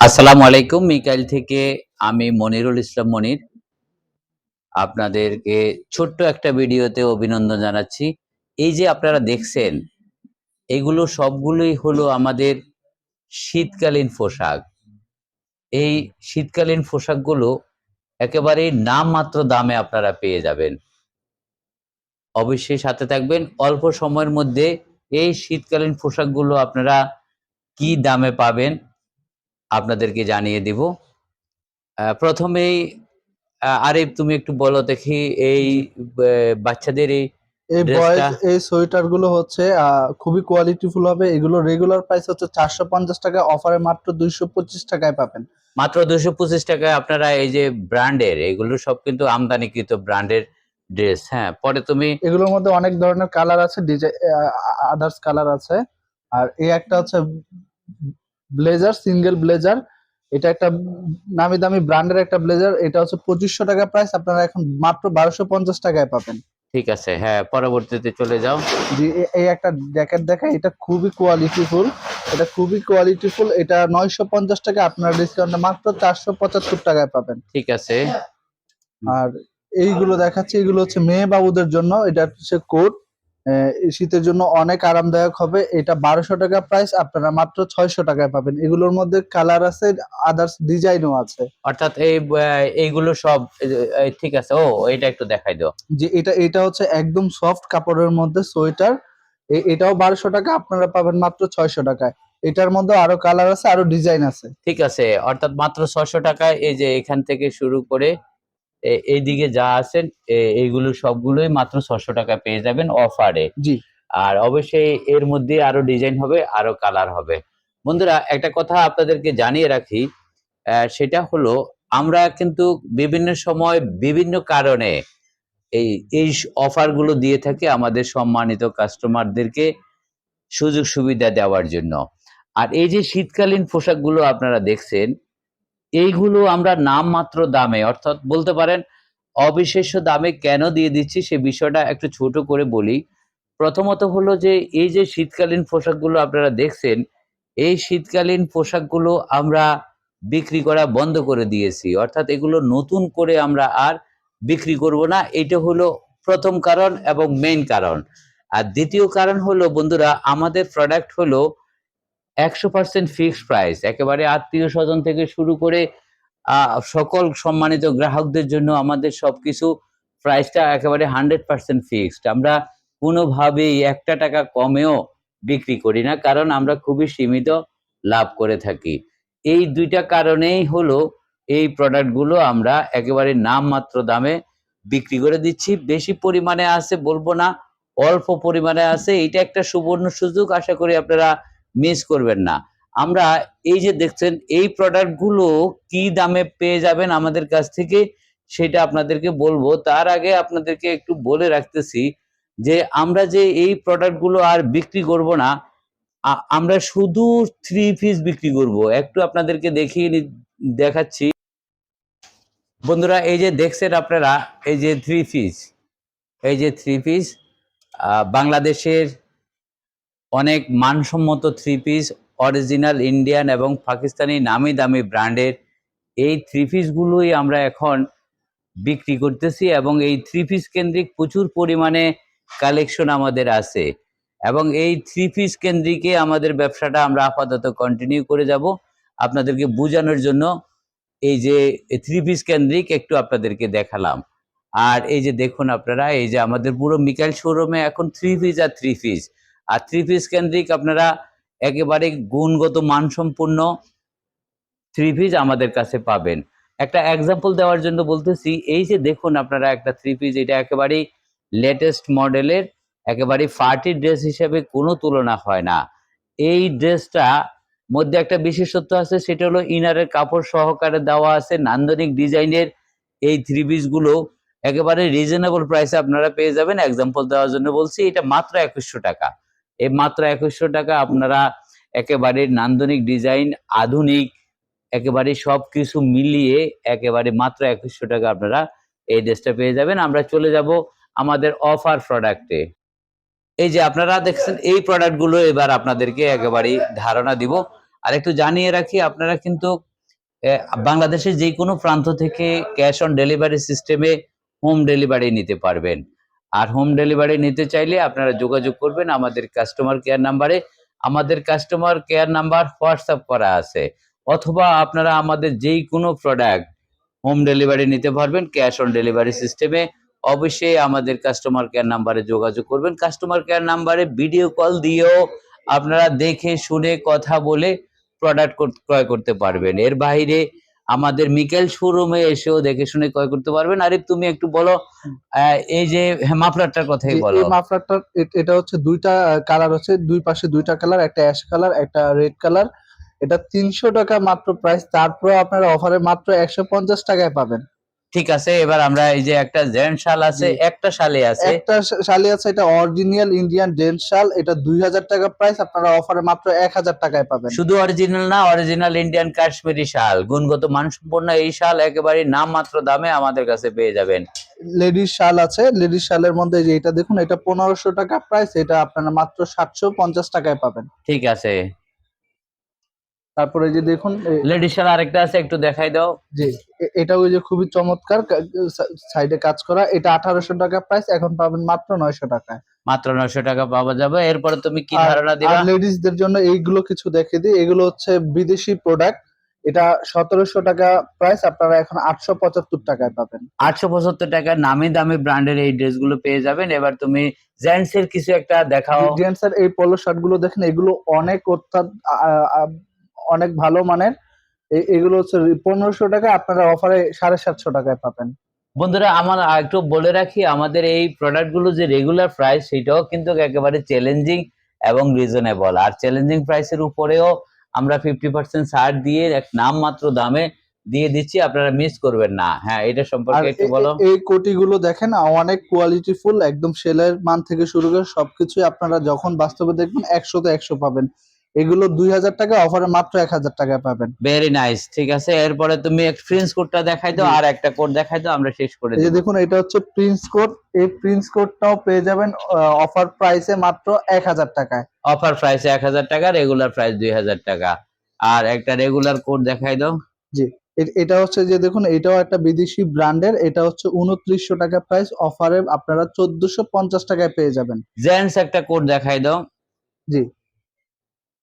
আসসালামু আলাইকুম, মিকাইল থেকে আমি মনিরুল ইসলাম মনির। আপনাদেরকে ছোট্ট একটা ভিডিওতে অভিনন্দন জানাচ্ছি। এই যে আপনারা দেখছেন, এগুলো সবগুলোই হলো আমাদের শীতকালীন পোশাক। এই শীতকালীন পোশাকগুলো একেবারে নামমাত্র দামে আপনারা পেয়ে যাবেন। অবশ্যই সাথে থাকবেন। অল্প সময়ের মধ্যে এই শীতকালীন পোশাকগুলো আপনারা কি দামে পাবেন আপনাদেরকে জানিয়ে দিব। প্রথমেই আরিফ তুমি একটু বলো দেখি এই বাচ্চাদের এই এই বয়েজ এই সোয়েটারগুলো হচ্ছে খুবই কোয়ালিটিফুল হবে। এগুলো রেগুলার প্রাইস হচ্ছে চারশো পঞ্চাশ টাকা অফারে মাত্র দুইশো পঁচিশ টাকায় পাবেন। মাত্র দুশো পঁচিশ টাকায় আপনারা এই যে ব্র্যান্ডের এগুলো সব কিন্তু আমদানিকৃত ব্র্যান্ডের ড্রেস হ্যাঁ। পরে তুমি এগুলোর মধ্যে অনেক ধরনের কালার আছে ডিজাইন আদার্স কালার আছে। আর এই একটা হচ্ছে ব্লেজার সিঙ্গেল ব্লেজার। এটা একটা নামি দামি ব্র্যান্ডের একটা ব্লেজার। এটা হচ্ছে পঁচিশশো টাকা প্রাইস। আপনারা এখন মাত্র বারোশো পঞ্চাশ টাকায় পাবেন। ঠিক আছে হ্যাঁ পরবর্তীতে চলে যাও। যে এই একটা জ্যাকেট দেখা এটা খুবই কোয়ালিটিফুল এটা খুবই কোয়ালিটিফুল এটা নয়শো পঞ্চাশ টাকা। আপনার ডিসকাউন্টে মাত্র চারশো পঁচাত্তর টাকায় পাবেন। ঠিক আছে। আর এইগুলো দেখাচ্ছে। এগুলো হচ্ছে মেয়ে বাবুদের জন্য। এটা হচ্ছে কোট। শীতের জন্য অনেক আরামদায়ক হবে। এটা বারোশো টাকা প্রাইস আপনারা মাত্র ছয়শো টাকায় পাবেন। এগুলোর মধ্যে কালার আছে আদার্স ডিজাইনও আছে। অর্থাৎ এই এইগুলো সব ঠিক আছে। ও এটা একটু দেখাই দাও। যে এটা এটা হচ্ছে একদম সফট কাপড়ের মধ্যে সোয়েটার। এটাও বারোশো টাকা আপনারা পাবেন মাত্র ছয়শো টাকায়। এটার মধ্যে আরও কালার আছে আরও ডিজাইন আছে। ঠিক আছে অর্থাৎ মাত্র ছশো টাকায় এই যে এখান থেকে শুরু করে এ- এইদিকে যা আছেন এইগুলো সবগুলোই মাত্র ছশো টাকা পেয়ে যাবেন অফারে। জি। আর অবশ্যই এর মধ্যে আরও ডিজাইন হবে আরও কালার হবে। বন্ধুরা একটা কথা আপনাদেরকে জানিয়ে রাখি সেটা হলো আমরা কিন্তু বিভিন্ন সময় বিভিন্ন কারণে এই এই অফারগুলো দিয়ে থাকি আমাদের সম্মানিত কাস্টমারদেরকে সুযোগ সুবিধা দেওয়ার জন্য। আর এই যে শীতকালীন পোশাকগুলো আপনারা দেখছেন এইগুলো আমরা নামমাত্র দামে, অর্থাৎ বলতে পারেন অবিশেষ্য দামে কেন দিয়ে দিচ্ছি সে বিষয়টা একটু ছোট করে বলি। প্রথমত হলো যে, এই যে শীতকালীন পোশাকগুলো আপনারা দেখছেন, এই শীতকালীন পোশাকগুলো আমরা বিক্রি করা বন্ধ করে দিয়েছি। অর্থাৎ এগুলো নতুন করে আমরা আর বিক্রি করব না, এটা হলো প্রথম কারণ এবং মেইন কারণ। আর দ্বিতীয় কারণ হলো, বন্ধুরা, আমাদের প্রোডাক্ট হলো একশো পার্সেন্ট ফিক্সড প্রাইস একেবারে আত্মীয় স্বজন থেকে শুরু করে সকল সম্মানিত গ্রাহকদের জন্য আমাদের সবকিছু প্রাইসটা একেবারে হান্ড্রেড পার্সেন্ট ফিক্সড আমরা কোনোভাবেই একটা টাকা কমেও বিক্রি করি না, কারণ আমরা খুবই সীমিত লাভ করে থাকি। এই দুইটা কারণেই হলো এই প্রোডাক্টগুলো আমরা একেবারে নামমাত্র দামে বিক্রি করে দিচ্ছি। বেশি পরিমাণে আছে বলব না, অল্প পরিমাণে আছে। এটা একটা সুবর্ণ সুযোগ। আশা করি আপনারা মিস করবেন না। আমরা এই যে দেখছেন, এই প্রোডাক্টগুলো কি দামে পেয়ে যাবেন আমাদের কাছ থেকে, সেটা আপনাদেরকে বলব। তার আগে আপনাদেরকে একটু বলে রাখতেছি যে, আমরা যে এই প্রোডাক্টগুলো আর বিক্রি করব না আমরা শুধু থ্রি পিস বিক্রি করব। একটু আপনাদেরকে দেখিয়ে দেখাচ্ছি। বন্ধুরা, এই যে দেখছেন আপনারা, এই যে থ্রি পিস এই যে থ্রি পিস বাংলাদেশের অনেক মানসম্মত থ্রি পিস অরিজিনাল ইন্ডিয়ান এবং পাকিস্তানি নামি দামি ব্র্যান্ডের এই থ্রি পিসগুলোই আমরা এখন বিক্রি করতেছি এবং এই থ্রি পিস কেন্দ্রিক প্রচুর পরিমাণে কালেকশন আমাদের আছে এবং এই থ্রি পিস কেন্দ্রিকে আমাদের ব্যবসাটা আমরা আপাতত কন্টিনিউ করে যাব। আপনাদেরকে বোঝানোর জন্য এই যে থ্রি পিস কেন্দ্রিক একটু আপনাদেরকে দেখালাম। আর এই যে দেখুন আপনারা, এই যে আমাদের পুরো মিকাইল শোরুমে এখন থ্রি পিস আর থ্রি পিস আর থ্রি পিস কেন্দ্রিক আপনারা একেবারে গুণগত মানসম্পন্ন থ্রি পিস আমাদের কাছে পাবেন। একটা এক্সাম্পল দেওয়ার জন্য বলতেছি, এই যে দেখুন আপনারা একটা থ্রি পিস এটা একেবারেই লেটেস্ট মডেলের একেবারে পার্টি ড্রেস হিসেবে কোনো তুলনা হয় না। এই ড্রেসটা মধ্যে একটা বিশেষত্ব আছে, সেটা হলো ইনারের কাপড় সহকারে দেওয়া আছে, নান্দনিক ডিজাইনের এই থ্রি পিসগুলো একেবারে রিজনেবল প্রাইসে আপনারা পেয়ে যাবেন। এক্সাম্পল দেওয়ার জন্য বলছি, এটা মাত্র একুশশো টাকা। এই মাত্র একুশশো টাকা আপনারা একেবারে নান্দনিক ডিজাইন, আধুনিক, একেবারে সবকিছু মিলিয়ে একেবারে মাত্র একুশশো টাকা আপনারা এই ড্রেসটা পেয়ে যাবেন। আমরা চলে যাব আমাদের অফার প্রোডাক্টে। এই যে আপনারা দেখছেন, এই প্রোডাক্টগুলো এবার আপনাদেরকে একেবারে ধারণা দিব। আর একটু জানিয়ে রাখি, আপনারা কিন্তু বাংলাদেশের যে কোনো প্রান্ত থেকে ক্যাশ অন ডেলিভারি সিস্টেমে হোম ডেলিভারি নিতে পারবেন। আর হোম ডেলিভারি নিতে চাইলে আপনারা যোগাযোগ করবেন আমাদের কাস্টমার কেয়ার নাম্বারে আমাদের কাস্টমার কেয়ার নাম্বার হোয়াটসঅ্যাপ করা আছে। অথবা আপনারা আমাদের যেই কোনো প্রোডাক্ট হোম ডেলিভারি নিতে পারবেন ক্যাশ অন ডেলিভারি সিস্টেমে অবশ্যই আমাদের কাস্টমার কেয়ার নাম্বারে যোগাযোগ করবেন। কাস্টমার কেয়ার নাম্বারে ভিডিও কল দিয়েও আপনারা দেখে, শুনে কথা বলে প্রোডাক্ট ক্রয় করতে পারবেন। এর বাইরে আমাদের মিকেল শোরুমে এসেও দেখে শুনে ক্রয় করতে পারবেন। আরে তুমি একটু বলো এই যে মাফলারটার কথাই বলো। এই মাফলারটার এটা হচ্ছে দুইটা কালার হচ্ছে। দুই পাশে দুইটা কালার একটা অ্যাশ কালার একটা রেড কালার এটা তিনশো টাকা মাত্র প্রাইস তারপরে আপনারা অফারে মাত্র একশো পঞ্চাশ টাকায় পাবেন। ঠিক আছে এবার আমরা এই যে একটা জেন্ট শাল আছে একটা শালে আছে। একটা শালি আছে এটা অরিজিনাল ইন্ডিয়ান ডেন্ট শাল এটা দুই হাজার টাকা প্রাইস আপনারা অফারে মাত্র এক হাজার টাকায় পাবেন। শুধু অরিজিনাল না অরিজিনাল ইন্ডিয়ান কাশ্মীরি শাল। গুণগত মানসম্পন্ন এই শাল একেবারে নামমাত্র দামে আমাদের কাছে পেয়ে যাবেন। লেডিস শাল আছে লেডিস শালের মধ্যে যে এটা দেখুন এটা পনেরোশো টাকা প্রাইস এটা আপনারা মাত্র সাতশো পঞ্চাশ টাকায় পাবেন। ঠিক আছে। তারপরে যে দেখুন এ- লেডিস শাল আরেকটা আছে একটু দেখাই দাও। জি এটা ওই যে খুবই চমৎকার সাইডে কাজ করা। এটা আঠারোশো টাকা প্রাইস এখন পাবেন মাত্র নয়শো টাকায়। মাত্র নয়শো টাকা পাওয়া যাবে। এরপরে তুমি কি ধারণা দিবা? লেডিসদের জন্য এইগুলো কিছু দেখে দিই। এগুলো হচ্ছে বিদেশি প্রোডাক্ট এটা সতেরোশো টাকা প্রাইস আপনারা এখন আটশো পঁচাত্তর টাকায় পাবেন। আটশো পঁচাত্তর টাকা নামি দামি ব্র্যান্ডের এই ড্রেসগুলো পেয়ে যাবেন। এবার তুমি জেন্টস এর কিছু একটা দেখাও। জেন্টসের এই পোলো শার্টগুলো দেখেন এগুলো অনেক অর্থাৎ অনেক ভালো মানের। এগুলো হচ্ছে পনেরোশো টাকা আপনারা অফারে সাড়ে সাতশো টাকায় পাবেন। বন্ধুরা আমার একটু বলে রাখি আমাদের এই প্রোডাক্টগুলো যে রেগুলার প্রাইস সেটাও কিন্তু একেবারে চ্যালেঞ্জিং এবং রিজনেবল আর চ্যালেঞ্জিং প্রাইসের উপরেও আমরা ফিফটি পার্সেন্ট ছাড় দিয়ে এক নামমাত্র দামে দিয়ে দিচ্ছি আপনারা মিস করবেন না। হ্যাঁ এটা সম্পর্কে একটু বলো। এই কোটি গুলো দেখেন অনেক কোয়ালিটি ফুল একদম সেলের মান থেকে শুরু করে সবকিছুই আপনারা যখন বাস্তবে দেখবেন একশো তো একশো পাবেন। এগুলো দুই হাজার টাকা অফারে মাত্র এক হাজার টাকায় পাবেন। ভেরি নাইস ঠিক আছে? এরপরে তুমি এক প্রিন্স কোডটা দেখাই দাও আর একটা কোড দেখাই দাও আমরা শেষ করে এই যে দেখুন এটা হচ্ছে প্রিন্স কোড এই প্রিন্স কোডটাও পেয়ে যাবেন অফার প্রাইসে মাত্র এক হাজার টাকায়। অফার প্রাইস এক হাজার টাকা রেগুলার প্রাইস দুই হাজার টাকা। আর একটা রেগুলার কোড দেখাই দাও। জি এটা হচ্ছে যে দেখুন এটাও একটা বিদেশি ব্র্যান্ডের এটা হচ্ছে উনত্রিশশো টাকা প্রাইস অফারে আপনারা চোদ্দশো পঞ্চাশ টাকায় পেয়ে যাবেন। জেন্টস একটা কোড দেখাই দাও। জি।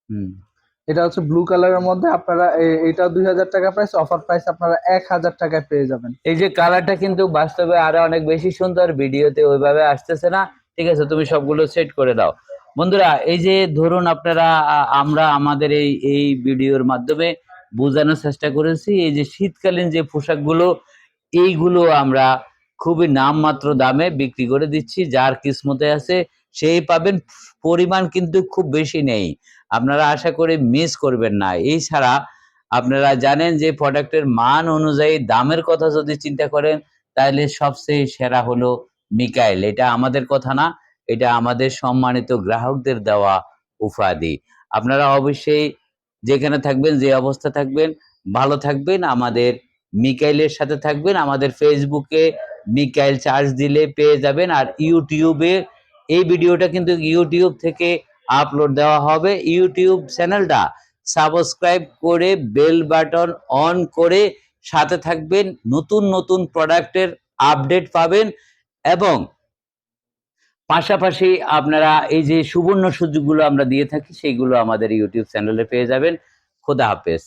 হুম। এটা হচ্ছে ব্লু কালারের মধ্যে আপনারা এটা দুই হাজার টাকা প্রাইস অফার প্রাইস আপনারা এক হাজার টাকায় পেয়ে যাবেন। এই যে কালারটা কিন্তু বাস্তবে আরও অনেক বেশি সুন্দর ভিডিওতে ওইভাবে আসতেছে না। ঠিক আছে তুমি সবগুলো সেট করে দাও। বন্ধুরা এই যে ধরুন আপনারা আমরা আমাদের এই এই ভিডিওর মাধ্যমে বোঝানোর চেষ্টা করেছি এই যে শীতকালীন যে পোশাকগুলো এইগুলো আমরা খুবই নামমাত্র দামে বিক্রি করে দিচ্ছি। যার কিসমতে আছে সেই পাবেন পরিমাণ কিন্তু খুব বেশি নেই। আপনারা আশা করি মিস করবেন না। এই ছাড়া আপনারা জানেন যে প্রোডাক্টের মান অনুযায়ী দামের কথা যদি চিন্তা করেন, তাহলে সবচেয়ে সেরা হলো মিকাইল। এটা আমাদের কথা না, এটা আমাদের সম্মানিত গ্রাহকদের দেওয়া উপাধি। আপনারা অবশ্যই যেখানে থাকবেন, যে অবস্থা থাকবেন, ভালো থাকবেন। আমাদের মিকাইলের সাথে থাকবেন। আমাদের ফেসবুকে মিকাইল চার্জ দিলে পেয়ে যাবেন। আর ইউটিউবে এই ভিডিওটা কিন্তু ইউটিউব থেকে আপলোড দেওয়া হবে ইউটিউব চ্যানেলটা। সাবস্ক্রাইব করে বেল বাটন অন করে সাথে থাকবেন, নতুন নতুন প্রোডাক্টের আপডেট পাবেন এবং পাশাপাশি আপনারা এই যে সুবর্ণ সুযোগগুলো আমরা দিয়ে থাকি, সেইগুলো আমাদের ইউটিউব চ্যানেলে পেয়ে যাবেন। খোদা হাফেজ।